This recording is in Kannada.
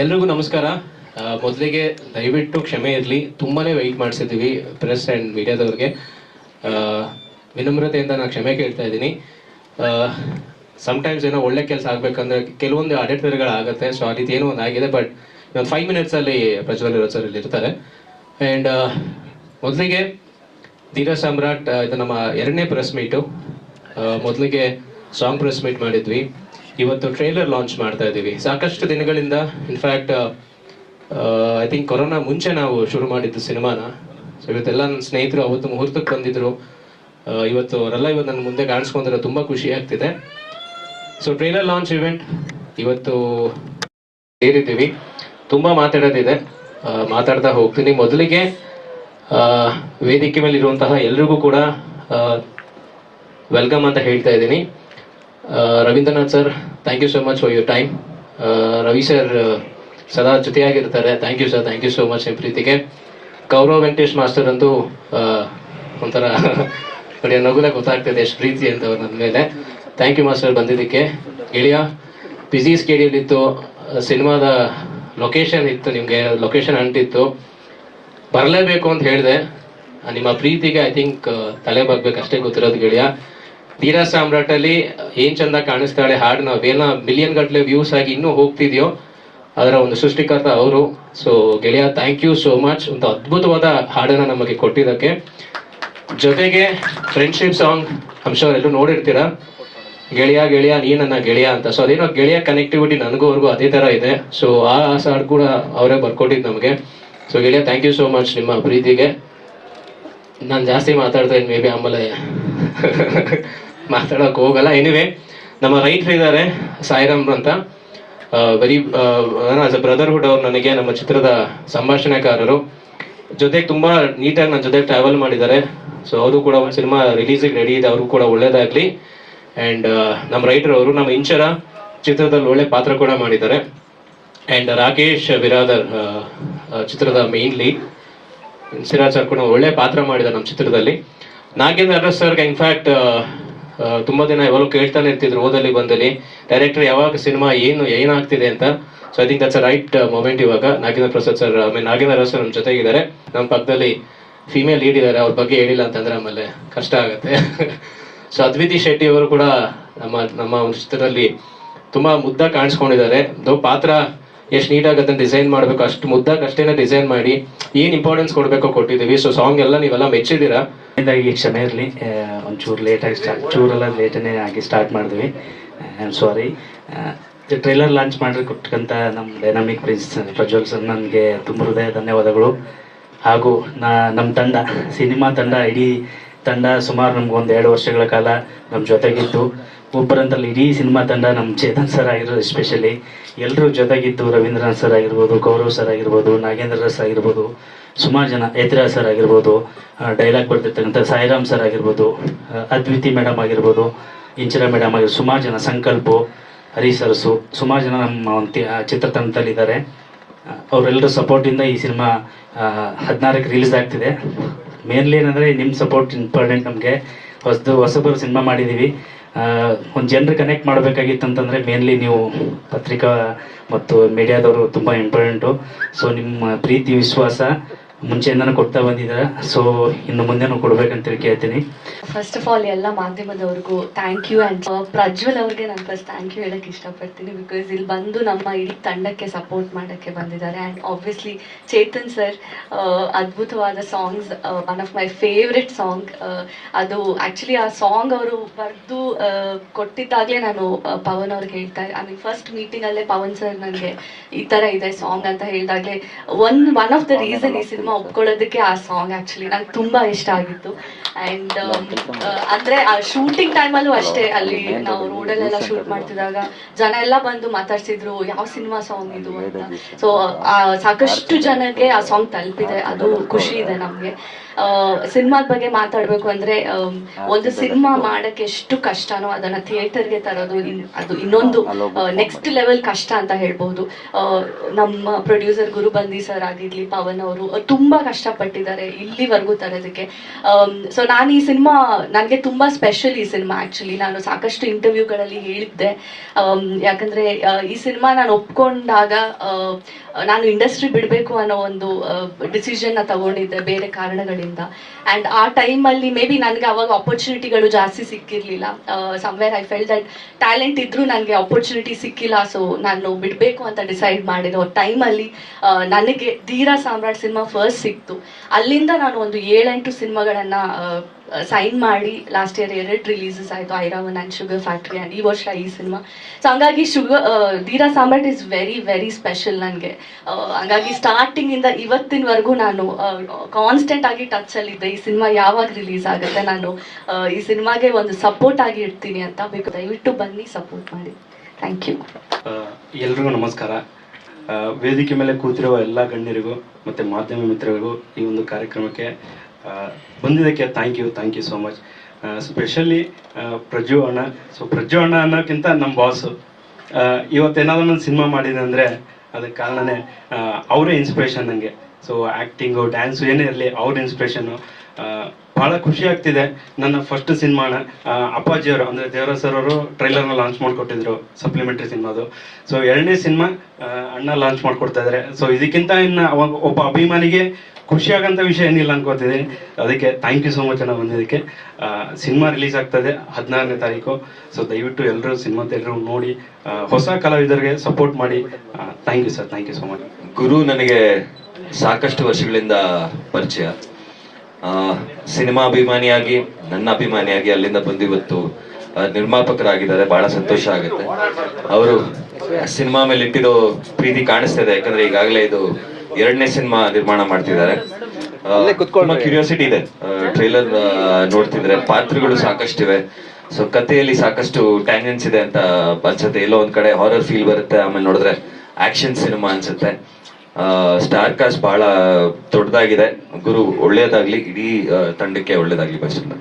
ಎಲ್ರಿಗೂ ನಮಸ್ಕಾರ. ಮೊದಲಿಗೆ ದಯವಿಟ್ಟು ಕ್ಷಮೆ ಇರಲಿ. ತುಂಬಾನೇ ವೆಯ್ಟ್ ಮಾಡಿಸಿದ್ದೀವಿ ಪ್ರೆಸ್ ಆ್ಯಂಡ್ ಮೀಡಿಯಾದವ್ರಿಗೆ ವಿನಮ್ರತೆಯಿಂದ ನಾನು ಕ್ಷಮೆ ಕೇಳ್ತಾ ಇದ್ದೀನಿ. ಸಮ್ಟೈಮ್ಸ್ ಏನೋ ಒಳ್ಳೆ ಕೆಲಸ ಆಗಬೇಕಂದ್ರೆ ಕೆಲವೊಂದು ಅಡೆತಡೆಗಳಾಗುತ್ತೆ ಸೊ ಆ ರೀತಿ ಏನೋ ಒಂದು ಆಗಿದೆ ಬಟ್ ಒಂದು ಫೈವ್ ಮಿನಿಟ್ಸಲ್ಲಿ ಪ್ರಜ್ವಲ್ ಇರೋ ಸರ್ ಇಲ್ಲಿ ಇರ್ತಾರೆ. ಆ್ಯಂಡ್ ಮೊದಲಿಗೆ ಧೀರ ಸಾಮ್ರಾಟ್ ಇದು ನಮ್ಮ ಎರಡನೇ ಪ್ರೆಸ್ ಮೀಟು ಮೊದಲಿಗೆ ಸಾಂಗ್ ಪ್ರೆಸ್ ಮೀಟ್ ಮಾಡಿದ್ವಿ. ಇವತ್ತು ಟ್ರೈಲರ್ ಲಾಂಚ್ ಮಾಡ್ತಾ ಇದ್ದೀವಿ ಸಾಕಷ್ಟು ದಿನಗಳಿಂದ ಇನ್ಫ್ಯಾಕ್ಟ್ ಐ ಥಿಂಕ್ ಕೊರೋನಾ ಮುಂಚೆ ನಾವು ಶುರು ಮಾಡಿದ್ದು ಸಿನಿಮಾನ. ಸೊ ಇವತ್ತೆಲ್ಲ ನನ್ನ ಸ್ನೇಹಿತರು ಅವತ್ತು ಮುಹೂರ್ತಕ್ಕೆ ಬಂದಿದ್ರು. ಇವತ್ತು ಅವರೆಲ್ಲ ಇವತ್ತು ನನ್ನ ಮುಂದೆ ಕಾಣಿಸ್ಕೊಂಡ್ರೆ ತುಂಬ ಖುಷಿ ಆಗ್ತಿದೆ. ಸೊ ಟ್ರೈಲರ್ ಲಾಂಚ್ ಇವೆಂಟ್ ಇವತ್ತು ಸೇರಿದ್ದೀವಿ. ತುಂಬ ಮಾತಾಡೋದಿದೆ. ಮಾತಾಡ್ತಾ ಹೋಗ್ತೀನಿ. ಮೊದಲಿಗೆ ವೇದಿಕೆ ಮೇಲೆ ಇರುವಂತಹ ಎಲ್ರಿಗೂ ಕೂಡ ವೆಲ್ಕಮ್ ಅಂತ ಹೇಳ್ತಾ ಇದ್ದೀನಿ. Ravindranath sir thank you so much for your time Ravi sir ಸದಾ ಜೊತೆಯಾಗಿರ್ತಾರೆ thank you sir thank you so much ನಿಮ್ಮ ಪ್ರೀತಿಗೆ. ಗೌರವ್ ವೆಂಕಟೇಶ್ ಮಾಸ್ಟರ್ ಅಂತೂ ಒಂಥರ ನೋಡಿ, ನಗುಲ ಗೊತ್ತಾಗ್ತದೆ ಎಷ್ಟು ಪ್ರೀತಿ ಅಂತ ನನ್ನ ಮೇಲೆ. ಥ್ಯಾಂಕ್ ಯು ಮಾಸ್ಟರ್ ಬಂದಿದ್ದಕ್ಕೆ. ಗೆಳೆಯ ಬಿಸಿ ಸ್ಕೇಡಿಯಲ್ಲಿತ್ತು ಸಿನಿಮಾದ ಲೊಕೇಶನ್ ಇತ್ತು ನಿಮಗೆ ಲೊಕೇಶನ್ ಅಂಟಿತ್ತು ಬರಲೇಬೇಕು ಅಂತ ಹೇಳಿದೆ. ನಿಮ್ಮ ಪ್ರೀತಿಗೆ ಐ ಥಿಂಕ್ ತಲೆ ಬಗ್ಬೇಕು ಅಷ್ಟೇ ಗೊತ್ತಿರೋದು ಗೆಳೆಯ. ತೀರಾ ಸಾಮ್ರಾಟಲ್ಲಿ ಏನ್ ಚಂದ ಕಾಣಿಸ್ತಾಳೆ ಹಾಡು ನಾವೇನ ಮಿಲಿಯನ್ ಗಟ್ಟಲೆ ವ್ಯೂಸ್ ಆಗಿ ಇನ್ನೂ ಹೋಗ್ತಿದ್ಯೋ, ಅದರ ಒಂದು ಸೃಷ್ಟಿಕರ್ತ ಅವರು. ಸೊ ಗೆಳೆಯ ಥ್ಯಾಂಕ್ ಯು ಸೋ ಮಚ್ ಒಂದು ಅದ್ಭುತವಾದ ಹಾಡನ್ನ ನಮಗೆ ಕೊಟ್ಟಿದ್ದಕ್ಕೆ. ಜೊತೆಗೆ ಫ್ರೆಂಡ್ಶಿಪ್ ಸಾಂಗ್ ಅಂಶ ಎಲ್ಲರೂ ನೋಡಿರ್ತೀರಾ? ಗೆಳೆಯ ಗೆಳೆಯ, ನೀ ನನ್ನ ಗೆಳೆಯ ಅಂತ. ಸೊ ಅದೇನೋ ಗೆಳೆಯ ಕನೆಕ್ಟಿವಿಟಿ ನನಗೂ ಅವ್ರಿಗೂ ಅದೇ ತರ ಇದೆ. ಸೊ ಆ ಸಾಡ್ ಕೂಡ ಅವರೇ ಬರ್ಕೊಟ್ಟಿದ್ದು ನಮಗೆ. ಸೊ ಗೆಳೆಯ ಥ್ಯಾಂಕ್ ಯು ಸೋ ಮಚ್ ನಿಮ್ಮ ಪ್ರೀತಿಗೆ. ನಾನು ಜಾಸ್ತಿ ಮಾತಾಡ್ತಾ ಇದ್ದೀನಿ ಮೇ ಬಿ ಆಮೇಲೆ. ಮಾತಾಡೋಕೆ ಹೋಗಲ್ಲ. ಎನಿವೆ ನಮ್ಮ ರೈಟ್ರ್ ಇದ್ದಾರೆ ಸಾಯಿರಾಮ್ ಅಂತ. ವೆರಿ ಆಸ್ ಅ ಬ್ರದರ್ಹುಡ್ ಅವ್ರು ನನಗೆ, ನಮ್ಮ ಚಿತ್ರದ ಸಂಭಾಷಣೆಕಾರರು ಜೊತೆಗೆ ತುಂಬಾ ನೀಟಾಗಿ ನನ್ನ ಜೊತೆ ಟ್ರಾವೆಲ್ ಮಾಡಿದ್ದಾರೆ. ಸೊ ಅವರು ಕೂಡ ಒಂದು ಸಿನಿಮಾ ರಿಲೀಸಿಗೆ ರೆಡಿ ಇದೆ, ಅವರು ಕೂಡ ಒಳ್ಳೇದಾಗ್ಲಿ. ಅಂಡ್ ನಮ್ಮ ರೈಟರ್ ಅವರು, ನಮ್ಮ ಇಂಚರ ಚಿತ್ರದಲ್ಲಿ ಒಳ್ಳೆ ಪಾತ್ರ ಕೂಡ ಮಾಡಿದ್ದಾರೆ. ಅಂಡ್ ರಾಕೇಶ್ ಬಿರಾದರ್ ಚಿತ್ರದ ಮೇನ್ಲಿ ಸಿರಾಜ್ ಸರ್ ಕೂಡ ಒಳ್ಳೆ ಪಾತ್ರ ಮಾಡಿದ್ದಾರೆ ನಮ್ಮ ಚಿತ್ರದಲ್ಲಿ. ನಾಗೇಂದ್ರ ಅರಸ್ ಸರ್ಗೆ ಇನ್ಫ್ಯಾಕ್ಟ್ ತುಂಬಾ ದಿನ ಯಾವಾಗಲೂ ಕೇಳ್ತಾನೆ ಇರ್ತಿದ್ರು ಓದಲ್ಲಿ ಬಂದಲ್ಲಿ. ಡೈರೆಕ್ಟರ್ ಯಾವಾಗ ಸಿನಿಮಾ ಏನು, ಏನಾಗ್ತಿದೆ ಅಂತ. So I think that's right moment ಇವಾಗ. Nagendra Prasad sir I mean Nagendra Rao sir ನಮ್ಮ ಜೊತೆಗಿದ್ದಾರೆ. ನಮ್ಮ ಪಕ್ಕದಲ್ಲಿ ಫೀಮೇಲ್ ಲೀಡ್ ಇದ್ದಾರೆ. ಅವ್ರ ಬಗ್ಗೆ ಹೇಳಿಲ್ಲ ಅಂತಂದ್ರೆ ಆಮೇಲೆ ಕಷ್ಟ ಆಗುತ್ತೆ. ಸೊ ಅದ್ವಿತಿ ಶೆಟ್ಟಿ ಅವರು ಕೂಡ ನಮ್ಮ ನಮ್ಮ ಒಂದು ಚಿತ್ರದಲ್ಲಿ ತುಂಬಾ ಮುದ್ದ ಕಾಣಿಸ್ಕೊಂಡಿದ್ದಾರೆ. ಪಾತ್ರ ಎಷ್ಟು ನೀಟಾಗಿ ಅದನ್ನ ಡಿಸೈನ್ ಮಾಡಬೇಕು, ಅಷ್ಟು ಮುದ್ದಾಗಿ ಅಷ್ಟೇನೆ ಡಿಸೈನ್ ಮಾಡಿ, ಏನು ಇಂಪಾರ್ಟೆನ್ಸ್ ಕೊಡಬೇಕು ಕೊಟ್ಟಿದ್ದೀವಿ. ಸೊ ಸಾಂಗ್ ಎಲ್ಲ ನೀವೆಲ್ಲ ಮೆಚ್ಚಿದ್ದೀರಾ? ಇಂದಾಗಿ ಕ್ಷಮೆ ಇರಲಿ. ಒಂಚೂರು ಲೇಟಾಗಿ ಸ್ಟಾರ್ಟ್ ಚೂರೆಲ್ಲ ಲೇಟನೇ ಆಗಿ ಸ್ಟಾರ್ಟ್ ಮಾಡಿದ್ವಿ. I am sorry trailer launch ಮಾಡಿ ಕೊಟ್ಟಕ್ಕಂಥ ನಮ್ಮ ಡೈನಾಮಿಕ್ ಪ್ರಿನ್ಸ್ ಪ್ರಜ್ವಲ್ ಸರ್ ನನಗೆ ತುಂಬ ಹೃದಯ ಧನ್ಯವಾದಗಳು. ಹಾಗೂ ನಮ್ಮ ತಂಡ, ಸಿನಿಮಾ ತಂಡ ಇಡೀ ತಂಡ ಸುಮಾರು ನಮ್ಗೆ ಒಂದು ಎರಡು ವರ್ಷಗಳ ಕಾಲ ನಮ್ಮ ಜೊತೆಗಿತ್ತು. ಒಬ್ಬರಂತಲ್ಲಿ ಇಡೀ ಸಿನಿಮಾ ತಂಡ ನಮ್ಮ ಚೇತನ್ ಸರ್ ಆಗಿರೋದು ಎಸ್ಪೆಷಲಿ ಎಲ್ಲರೂ ಜೊತೆಗಿದ್ದು ರವೀಂದ್ರನಾಥ್ ಸರ್ ಆಗಿರ್ಬೋದು, ಗೌರವ್ ಸರ್ ಆಗಿರ್ಬೋದು, ನಾಗೇಂದ್ರ ಸರ್ ಆಗಿರ್ಬೋದು, ಸುಮಾರು ಜನ, ಯತಿರಾ ಸರ್ ಆಗಿರ್ಬೋದು ಡೈಲಾಗ್ ಬರ್ತಿರ್ತಕ್ಕಂಥ ಸಾಯಿರಾಮ್ ಸರ್ ಆಗಿರ್ಬೋದು ಅದ್ವಿತಿ ಮೇಡಮ್ ಆಗಿರ್ಬೋದು, ಇಂಚಿರ ಮೇಡಮ್ ಆಗಿರ್ಬೋದು, ಸುಮಾರು ಜನ, ಸಂಕಲ್ಪು ಹರಿ ಸರ್ಸು ಸುಮಾರು ಜನ ನಮ್ಮ ಒಂದು ಚಿತ್ರತಂಡದಲ್ಲಿದ್ದಾರೆ. ಅವರೆಲ್ಲರ ಸಪೋರ್ಟಿಂದ ಈ ಸಿನಿಮಾ ಹದಿನಾರಕ್ಕೆ ರಿಲೀಸ್ ಆಗ್ತಿದೆ. ಮೇನ್ಲಿ ಏನಂದರೆ ನಿಮ್ಮ ಸಪೋರ್ಟ್ ಇಂಪಾರ್ಟೆಂಟ್ ನಮಗೆ. ಹೊಸದು ಹೊಸಬರು ಸಿನಿಮಾ ಮಾಡಿದ್ದೀವಿ ಒಂದು ಜನರು ಕನೆಕ್ಟ್ ಮಾಡಬೇಕಾಗಿತ್ತು ಅಂತಂದರೆ ಮೇನ್ಲಿ ನೀವು ಪತ್ರಿಕಾ ಮತ್ತು ಮೀಡಿಯಾದವರು ತುಂಬ ಇಂಪಾರ್ಟೆಂಟು ಸೊ ನಿಮ್ಮ ಪ್ರೀತಿ, ವಿಶ್ವಾಸ ಮುಂಚೆಯಿಂದನೂ ಕೊಡ್ತಾ ಬಂದಿದ್ದಾರೆ. ಸೊ ಇನ್ನು ಮುಂದೆನೂ ಕೊಡ್ಬೇಕಂತೇಳಿ ಕೇಳ್ತೀನಿ. ಫಸ್ಟ್ ಆಫ್ ಆಲ್ ಎಲ್ಲ ಮಾಧ್ಯಮದವ್ರಿಗೂ ಥ್ಯಾಂಕ್ ಯು ಆ್ಯಂಡ್ ಪ್ರಜ್ವಲ್ ಅವ್ರಿಗೆ ನಾನು ಫಸ್ಟ್ ಥ್ಯಾಂಕ್ ಯು ಹೇಳಕ್ಕೆ ಇಷ್ಟಪಡ್ತೀನಿ ಬಿಕಾಸ್ ಇಲ್ಲಿ ಬಂದು ನಮ್ಮ ಇಡೀ ತಂಡಕ್ಕೆ ಸಪೋರ್ಟ್ ಮಾಡೋಕ್ಕೆ ಬಂದಿದ್ದಾರೆ. ಆ್ಯಂಡ್ ಆಬ್ವಿಯಸ್ಲಿ ಚೇತನ್ ಸರ್ ಅದ್ಭುತವಾದ songs one of my favourite song ಅದು ಆ್ಯಕ್ಚುಲಿ ಆ ಸಾಂಗ್ ಅವರು ಬರೆದು ಕೊಟ್ಟಿದ್ದಾಗಲೇ ನಾನು ಪವನ್ ಅವ್ರಿಗೆ ಹೇಳ್ತಾ ಐ ಮೀನ್ ಫಸ್ಟ್ ಮೀಟಿಂಗಲ್ಲೇ ಪವನ್ ಸರ್ ನನಗೆ ಈ ಥರ ಇದೆ ಸಾಂಗ್ ಅಂತ ಹೇಳಿದಾಗಲೇ one one of the reason ಈ ಸಿನಿಮಾ ಒಪ್ಕೊಳ್ಳೋದಕ್ಕೆ ಆ ಸಾಂಗ್ ಆಕ್ಚುಲಿ ನಂಗೆ ತುಂಬಾ ಇಷ್ಟ ಆಗಿತ್ತು. ಅಂಡ್ ಅಂದ್ರೆ ಆ ಶೂಟಿಂಗ್ ಟೈಮಲ್ಲೂ ಅಷ್ಟೇ. ಅಲ್ಲಿ ನಾವು ರೋಡಲ್ಲೆಲ್ಲ ಶೂಟ್ ಮಾಡ್ತಿದ್ದಾಗ ಜನ ಎಲ್ಲ ಬಂದು ಮಾತಾಡ್ಸಿದ್ರು ಯಾವ ಸಿನಿಮಾ ಸಾಂಗ್ ಇದು? ಅಂತ. ಸೊ ಸಾಕಷ್ಟು ಜನಕ್ಕೆ ಆ ಸಾಂಗ್ ತಲುಪಿದೆ. ಅದು ಖುಷಿ ಇದೆ ನಮಗೆ. ಸಿನಿಮಾದ ಬಗ್ಗೆ ಮಾತಾಡ್ಬೇಕು ಅಂದ್ರೆ ಒಂದು ಸಿನಿಮಾ ಮಾಡಕ್ಕೆ ಎಷ್ಟು ಕಷ್ಟನೋ ಅದನ್ನ ಥಿಯೇಟರ್ಗೆ ತರೋದು ಅದು ಇನ್ನೊಂದು ನೆಕ್ಸ್ಟ್ ಲೆವೆಲ್ ಕಷ್ಟ ಅಂತ ಹೇಳ್ಬಹುದು ನಮ್ಮ ಪ್ರೊಡ್ಯೂಸರ್ ಗುರುಬಂದಿ ಸರ್ ಆಗಿರ್ಲಿ ಪವನ್ ಅವರು ತುಂಬಾ ಕಷ್ಟಪಟ್ಟಿದ್ದಾರೆ ಇಲ್ಲಿವರೆಗೂ ತರೋದಕ್ಕೆ. ಸೊ ನಾನು ಈ ಸಿನಿಮಾ, ನನಗೆ ತುಂಬಾ ಸ್ಪೆಷಲ್ ಈ ಸಿನಿಮಾ ಆಕ್ಚುಲಿ ನಾನು ಸಾಕಷ್ಟು ಇಂಟರ್ವ್ಯೂಗಳಲ್ಲಿ ಹೇಳಿದ್ದೆ. ಯಾಕಂದ್ರೆ ಈ ಸಿನಿಮಾ ನಾನು ಒಪ್ಕೊಂಡಾಗ ನಾನು ಇಂಡಸ್ಟ್ರಿ ಬಿಡಬೇಕು ಅನ್ನೋ ಒಂದು ಡಿಸಿಷನ್ನ ತಗೊಂಡಿದ್ದೆ ಬೇರೆ ಕಾರಣಗಳಿಂದ. ಆ್ಯಂಡ್ ಆ ಟೈಮಲ್ಲಿ ಮೇ ಬಿ ನನಗೆ ಅವಾಗ ಆಪರ್ಚುನಿಟಿಗಳು ಜಾಸ್ತಿ ಸಿಕ್ಕಿರಲಿಲ್ಲ. Somewhere I felt that talent ಇದ್ರೂ ನನಗೆ ಆಪರ್ಚುನಿಟಿ ಸಿಕ್ಕಿಲ್ಲ. ಸೊ ನಾನು ಬಿಡಬೇಕು ಅಂತ ಡಿಸೈಡ್ ಮಾಡಿರೋ ಟೈಮಲ್ಲಿ ನನಗೆ ಧೀರಾ ಸಾಮ್ರಾಟ್ ಸಿನಿಮಾ ಫಸ್ಟ್ ಸಿಕ್ತು. ಅಲ್ಲಿಂದ ನಾನು ಒಂದು ಏಳೆಂಟು ಸಿನಿಮಾಗಳನ್ನ ಸೈನ್ ಮಾಡಿ ಲಾಸ್ಟ್ ಇಯರ್ ಎರಡು ರಿಲೀಸಸ್ ಆಯಿತು. Iravan and sugar factory and ಈ ವರ್ಷ ಈ ಸಿನಿಮಾ. ಸೊ ಹಂಗಾಗಿ sugar Dheera Samrat is very very special ನನಗೆ ಹಂಗಾಗಿ ಸ್ಟಾರ್ಟಿಂಗಿಂದ ಇವತ್ತಿನವರೆಗೂ ನಾನು ಕಾನ್ಸ್ಟೆಂಟ್ ಆಗಿ ಟಚಲ್ಲಿದ್ದೆ ಈ ಸಿನಿಮಾ ಯಾವಾಗ ರಿಲೀಸ್ ಆಗುತ್ತೆ ನಾನು ಈ ಸಿನಿಮಾಗೆ ಒಂದು ಸಪೋರ್ಟ್ ಆಗಿ ಇರ್ತೀನಿ ಅಂತ ಬೇಕು. ದಯವಿಟ್ಟು ಬನ್ನಿ ಸಪೋರ್ಟ್ ಮಾಡಿ. ಥ್ಯಾಂಕ್ ಯು ಎಲ್ರಿಗೂ ನಮಸ್ಕಾರ. ವೇದಿಕೆ ಮೇಲೆ ಕೂತಿರುವ ಎಲ್ಲ ಗಣ್ಯರಿಗೂ ಮತ್ತು ಮಾಧ್ಯಮ ಮಿತ್ರರಿಗೂ ಈ ಒಂದು ಕಾರ್ಯಕ್ರಮಕ್ಕೆ ಬಂದಿದ್ದಕ್ಕೆ thank you thank you so much specially Prajju ಅಣ್ಣ. ಸೊ ಪ್ರಜ್ಜು ಅಣ್ಣ ಅನ್ನೋಕ್ಕಿಂತ ನಮ್ಮ ಬಾಸು ಇವತ್ತೇನಾದ್ರೂ ನಾನು ಸಿನಿಮಾ ಮಾಡಿದೆ ಅಂದರೆ ಅದಕ್ಕೆ ಕಾರಣನೇ ಅವರೇ ಇನ್ಸ್ಪಿರೇಷನ್ ನನಗೆ ಸೊ ಆ್ಯಕ್ಟಿಂಗು ಡ್ಯಾನ್ಸು ಏನೇ ಇರಲಿ, ಅವ್ರ ಇನ್ಸ್ಪಿರೇಷನ್ನು ಭಾಳ ಖುಷಿ ಆಗ್ತಿದೆ. ನನ್ನ ಫಸ್ಟ್ ಸಿನಿಮಾನ ಅಪ್ಪಾಜಿಯವರು ಅಂದರೆ ದೇವರ ಸರ್ ಅವರು ಟ್ರೈಲರ್ನ ಲಾಂಚ್ ಮಾಡಿಕೊಟ್ಟಿದ್ರು ಸಪ್ಲಿಮೆಂಟ್ರಿ ಸಿನಿಮಾದು. ಸೊ ಎರಡನೇ ಸಿನಿಮಾ ಅಣ್ಣ ಲಾಂಚ್ ಮಾಡಿಕೊಡ್ತಾ ಇದ್ದಾರೆ ಸೊ ಇದಕ್ಕಿಂತ ಇನ್ನು ಒಬ್ಬ ಅಭಿಮಾನಿಗೆ ಖುಷಿಯಾಗಂಥ ವಿಷಯ ಏನಿಲ್ಲ ಅನ್ಕೋತಿದ್ದೀನಿ. ಅದಕ್ಕೆ ಥ್ಯಾಂಕ್ ಯು ಸೋ ಮಚ್ ಅಣ್ಣ ಬಂದಿದ್ದಕ್ಕೆ. ಸಿನಿಮಾ ರಿಲೀಸ್ ಆಗ್ತದೆ ಹದಿನಾರನೇ ತಾರೀಕು. ಸೊ ದಯವಿಟ್ಟು ಎಲ್ಲರೂ ಸಿನಿಮಾ ಎಲ್ಲರೂ ನೋಡಿ ಹೊಸ ಕಲಾವಿದರಿಗೆ ಸಪೋರ್ಟ್ ಮಾಡಿ. Thank you sir thank you so much ಗುರು, ನನಗೆ ಸಾಕಷ್ಟು ವರ್ಷಗಳಿಂದ ಪರಿಚಯ. ಆ, ಸಿನಿಮಾ ಅಭಿಮಾನಿಯಾಗಿ ನನ್ನ ಅಭಿಮಾನಿಯಾಗಿ ಅಲ್ಲಿಂದ ಬಂದು ಇವತ್ತು ನಿರ್ಮಾಪಕರಾಗಿದ್ದಾರೆ. ಬಹಳ ಸಂತೋಷ ಆಗುತ್ತೆ. ಅವರು ಸಿನಿಮಾ ಮೇಲೆ ಇಟ್ಟಿರೋ ಪ್ರೀತಿ ಕಾಣಿಸ್ತಾ ಇದೆ. ಯಾಕಂದ್ರೆ ಈಗಾಗಲೇ ಇದು ಎರಡನೇ ಸಿನಿಮಾ ನಿರ್ಮಾಣ ಮಾಡ್ತಿದ್ದಾರೆ. ಕ್ಯೂರಿಯಾಸಿಟಿ ಇದೆ. ಟ್ರೈಲರ್ ನೋಡ್ತಿದ್ರೆ. ಪಾತ್ರಗಳು ಸಾಕಷ್ಟಿವೆ ಸೊ ಕಥೆಯಲ್ಲಿ ಸಾಕಷ್ಟು ಟ್ಯಾಂಜೆನ್ಸ್ ಇದೆ ಅಂತ ಅನ್ಸುತ್ತೆ. ಎಲ್ಲೋ ಒಂದ್ ಕಡೆ ಹಾರರ್ ಫೀಲ್ ಬರುತ್ತೆ. ಆಮೇಲೆ ನೋಡಿದ್ರೆ ಆಕ್ಷನ್ ಸಿನಿಮಾ ಅನ್ಸುತ್ತೆ. ಸ್ಟಾರ್ ಕಾಸ್ಟ್ ಬಹಳ ದೊಡ್ಡದಾಗಿದೆ. ಗುರು ಒಳ್ಳೇದಾಗ್ಲಿ ಇಡೀ ತಂಡಕ್ಕೆ ಒಳ್ಳೇದಾಗ್ಲಿ ಬಯಸುತ್ತೆ